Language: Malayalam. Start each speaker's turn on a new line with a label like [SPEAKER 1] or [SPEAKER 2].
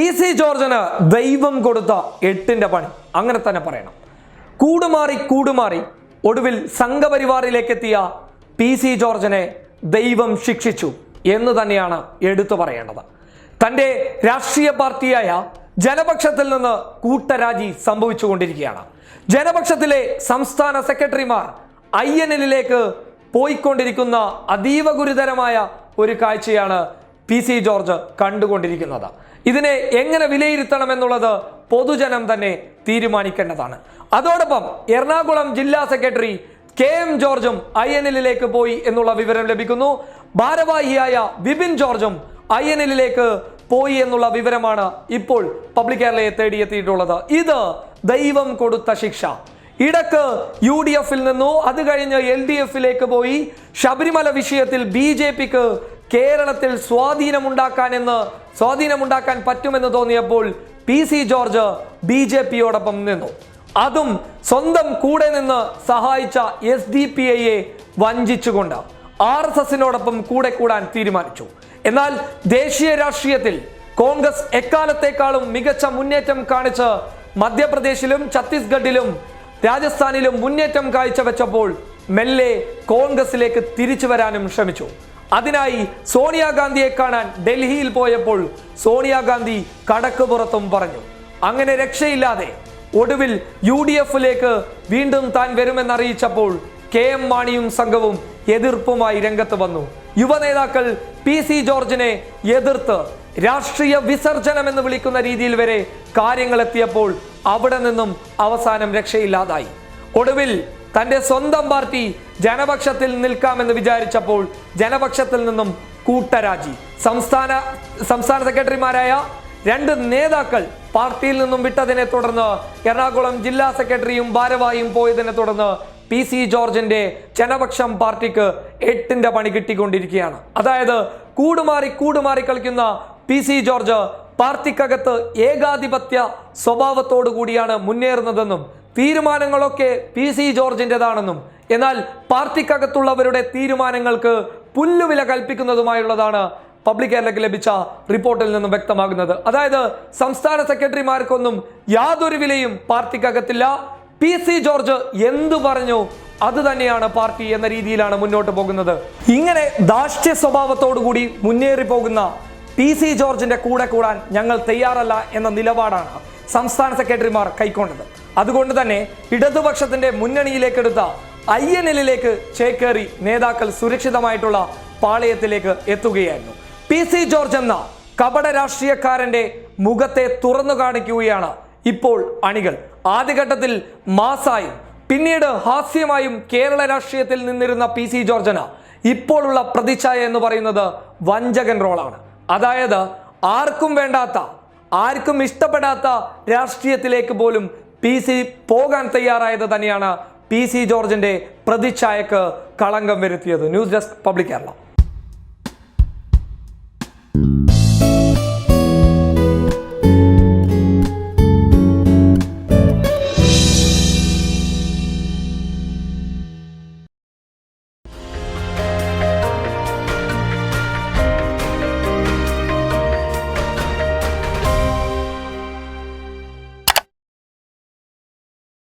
[SPEAKER 1] പി സി ജോർജിന് ദൈവം കൊടുത്ത എട്ടിന്റെ പണി. അങ്ങനെ തന്നെ പറയണം. കൂടുമാറി കൂടുമാറി ഒടുവിൽ സംഘപരിവാറിലേക്ക് എത്തിയ പി സി ജോർജിനെ ദൈവം ശിക്ഷിച്ചു എന്ന് തന്നെയാണ് എടുത്തു പറയേണ്ടത്. തന്റെ രാഷ്ട്രീയ പാർട്ടിയായ ജനപക്ഷത്തിൽ നിന്ന് കൂട്ടരാജി സംഭവിച്ചുകൊണ്ടിരിക്കുകയാണ്. ജനപക്ഷത്തിലെ സംസ്ഥാന സെക്രട്ടറിമാർ ഐ എൻ എല്ലിലേക്ക് പോയിക്കൊണ്ടിരിക്കുന്ന അതീവ ഗുരുതരമായ ഒരു കാഴ്ചയാണ് പി സി ജോർജ് കണ്ടുകൊണ്ടിരിക്കുന്നത്. ഇതിനെ എങ്ങനെ വിലയിരുത്തണമെന്നുള്ളത് പൊതുജനം തന്നെ തീരുമാനിക്കേണ്ടതാണ്. അതോടൊപ്പം എറണാകുളം ജില്ലാ സെക്രട്ടറി കെ എം ജോർജും ഐ എൻ എല്ലിലേക്ക് പോയി എന്നുള്ള വിവരം ലഭിക്കുന്നു. ഭാരവാഹിയായ വിപിൻ ജോർജും ഐ എൻ എല്ലിലേക്ക് പോയി എന്നുള്ള വിവരമാണ് ഇപ്പോൾ പബ്ലിക് കേരളയെ തേടിയെത്തിയിട്ടുള്ളത്. ഇത് ദൈവം കൊടുത്ത ശിക്ഷ. ഇടയ്ക്ക് യു ഡി എഫിൽ നിന്നു. അത് കഴിഞ്ഞ് എൽ ഡി എഫിലേക്ക് പോയി. ശബരിമല വിഷയത്തിൽ ബി ജെ പിക്ക് കേരളത്തിൽ സ്വാധീനമുണ്ടാക്കാൻ എന്ന് സ്വാധീനമുണ്ടാക്കാൻ പറ്റുമെന്ന് തോന്നിയപ്പോൾ P C George B J പിയോടൊപ്പം നിന്നു. അതും സ്വന്തം കൂടെ നിന്ന് സഹായിച്ച എസ് ഡി പി ഐയെ വഞ്ചിച്ചുകൊണ്ട് ആർ എസ് എസിനോടൊപ്പം കൂടെ കൂടാൻ തീരുമാനിച്ചു. എന്നാൽ ദേശീയ രാഷ്ട്രീയത്തിൽ കോൺഗ്രസ് എക്കാലത്തേക്കാളും മികച്ച മുന്നേറ്റം കാണിച്ച് മധ്യപ്രദേശിലും ഛത്തീസ്ഗഡിലും രാജസ്ഥാനിലും മുന്നേറ്റം കാഴ്ചവെച്ചപ്പോൾ മെല്ലെ കോൺഗ്രസിലേക്ക് തിരിച്ചു വരാനും ശ്രമിച്ചു. അതിനായി സോണിയാഗാന്ധിയെ കാണാൻ ഡൽഹിയിൽ പോയപ്പോൾ സോണിയാഗാന്ധി കടക്ക് പുറത്തും പറഞ്ഞു അങ്ങനെ രക്ഷയില്ലാതെ ഒടുവിൽ യു ഡി എഫിലേക്ക് വീണ്ടും താൻ വരുമെന്നറിയിച്ചപ്പോൾ കെ എം മാണിയും സംഘവും എതിർപ്പുമായി രംഗത്ത് വന്നു. യുവനേതാക്കൾ പി സി ജോർജിനെ എതിർത്ത് രാഷ്ട്രീയ വിസർജനം എന്ന് വിളിക്കുന്ന രീതിയിൽ വരെ കാര്യങ്ങൾ എത്തിയപ്പോൾ അവിടെ നിന്നും അവസാനം രക്ഷയില്ലാതായി. ഒടുവിൽ തന്റെ സ്വന്തം പാർട്ടി ജനപക്ഷത്തിൽ നിൽക്കാമെന്ന് വിചാരിച്ചപ്പോൾ ജനപക്ഷത്തിൽ നിന്നും കൂട്ടരാജി. സംസ്ഥാന സംസ്ഥാന സെക്രട്ടറിമാരായ രണ്ട് നേതാക്കൾ പാർട്ടിയിൽ നിന്നും വിട്ടതിനെ തുടർന്ന് എറണാകുളം ജില്ലാ സെക്രട്ടറിയും ഭാരവാഹിയും പോയതിനെ തുടർന്ന് പി സി ജോർജിന്റെ ജനപക്ഷം പാർട്ടിക്ക് എട്ടിന്റെ പണി കിട്ടിക്കൊണ്ടിരിക്കുകയാണ്. അതായത് കൂടുമാറി കൂടുമാറി കളിക്കുന്ന പി സി ജോർജ് പാർട്ടിക്കകത്ത് ഏകാധിപത്യ സ്വഭാവത്തോടു കൂടിയാണ് മുന്നേറുന്നതെന്നും തീരുമാനങ്ങളൊക്കെ പി സി ജോർജിന്റെതാണെന്നും എന്നാൽ പാർട്ടിക്കകത്തുള്ളവരുടെ തീരുമാനങ്ങൾക്ക് പുല്ലുവില കൽപ്പിക്കുന്നതുമായുള്ളതാണ് പബ്ലിക് കേരളയ്ക്ക് ലഭിച്ച റിപ്പോർട്ടിൽ നിന്നും വ്യക്തമാകുന്നത്. അതായത് സംസ്ഥാന സെക്രട്ടറിമാർക്കൊന്നും യാതൊരു വിലയും പാർട്ടിക്കകത്തില്ല. പി സി ജോർജ് എന്തു പറഞ്ഞു അത് തന്നെയാണ് പാർട്ടി എന്ന രീതിയിലാണ് മുന്നോട്ട് പോകുന്നത്. ഇങ്ങനെ ദാഷ്ട്യ സ്വഭാവത്തോടു കൂടി മുന്നേറി പോകുന്ന പി സി ജോർജിന്റെ കൂടെ കൂടാൻ ഞങ്ങൾ തയ്യാറല്ല എന്ന നിലപാടാണ് സംസ്ഥാന സെക്രട്ടറിമാർ കൈക്കൊണ്ടത്. അതുകൊണ്ട് തന്നെ ഇടതുപക്ഷത്തിന്റെ മുന്നണിയിലേക്കെടുത്ത ഐ എൻ എല്ലിലേക്ക് ചേക്കേറി നേതാക്കൾ സുരക്ഷിതമായിട്ടുള്ള പാളയത്തിലേക്ക് എത്തുകയായിരുന്നു. പി സി ജോർജ് എന്ന കപട രാഷ്ട്രീയക്കാരന്റെ മുഖത്തെ തുറന്നു കാണിക്കുകയാണ് ഇപ്പോൾ അണികൾ. ആദ്യഘട്ടത്തിൽ മാസായും പിന്നീട് ഹാസ്യമായും കേരള രാഷ്ട്രീയത്തിൽ നിന്നിരുന്ന പി സി ജോർജന ഇപ്പോഴുള്ള പ്രതിച്ഛായ എന്ന് പറയുന്നത് വഞ്ചകൻ റോളാണ്. അതായത് ആർക്കും വേണ്ടാത്ത ആർക്കും ഇഷ്ടപ്പെടാത്ത രാഷ്ട്രീയത്തിലേക്ക് പോലും പി സി പോകാൻ തയ്യാറായത് തന്നെയാണ് പി സി ജോർജിന്റെ പ്രതിച്ഛായക്ക് കളങ്കം വരുത്തിയത്. News desk public Kerala.